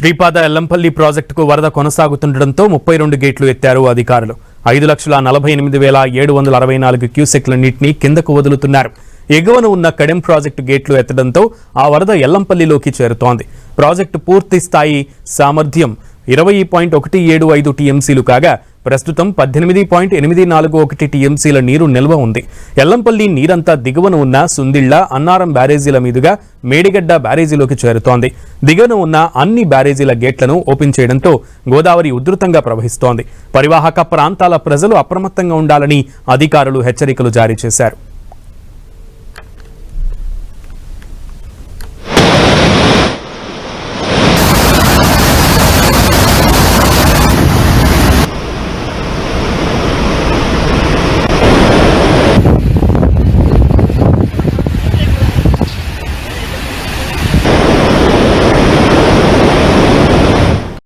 శ్రీపాద ఎల్లంపల్లి ప్రాజెక్టుకు వరద కొనసాగుతుండటంతో ముప్పై రెండు గేట్లు ఎత్తారు అధికారులు. ఐదు లక్షల నలభై ఎనిమిది వేల ఏడు వందల అరవై నాలుగు క్యూసెక్ల నీటిని కిందకు వదులుతున్నారు. ఎగువన ఉన్న కడెం ప్రాజెక్టు గేట్లు ఎత్తడంతో ఆ వరద ఎల్లంపల్లిలోకి చేరుతోంది. ప్రాజెక్టు పూర్తి స్థాయి సామర్థ్యం ఇరవై పాయింట్ ఒకటి ఏడు ఐదు టీఎంసీలు కాగా ప్రస్తుతం పద్దెనిమిది పాయింట్ ఎనిమిది నాలుగు ఒకటి టీఎంసీల నీరు నిల్వ ఉంది. ఎల్లంపల్లి నీరంతా దిగువన ఉన్న సుందిళ్ళ అన్నారం బ్యారేజీల మీదుగా మేడిగడ్డ బ్యారేజీలోకి చేరుతోంది. దిగువన ఉన్న అన్ని బ్యారేజీల గేట్లను ఓపెన్ చేయడంతో గోదావరి ఉధృతంగా ప్రవహిస్తోంది. పరివాహక ప్రాంతాల ప్రజలు అప్రమత్తంగా ఉండాలని అధికారులు హెచ్చరికలు జారీ చేశారు.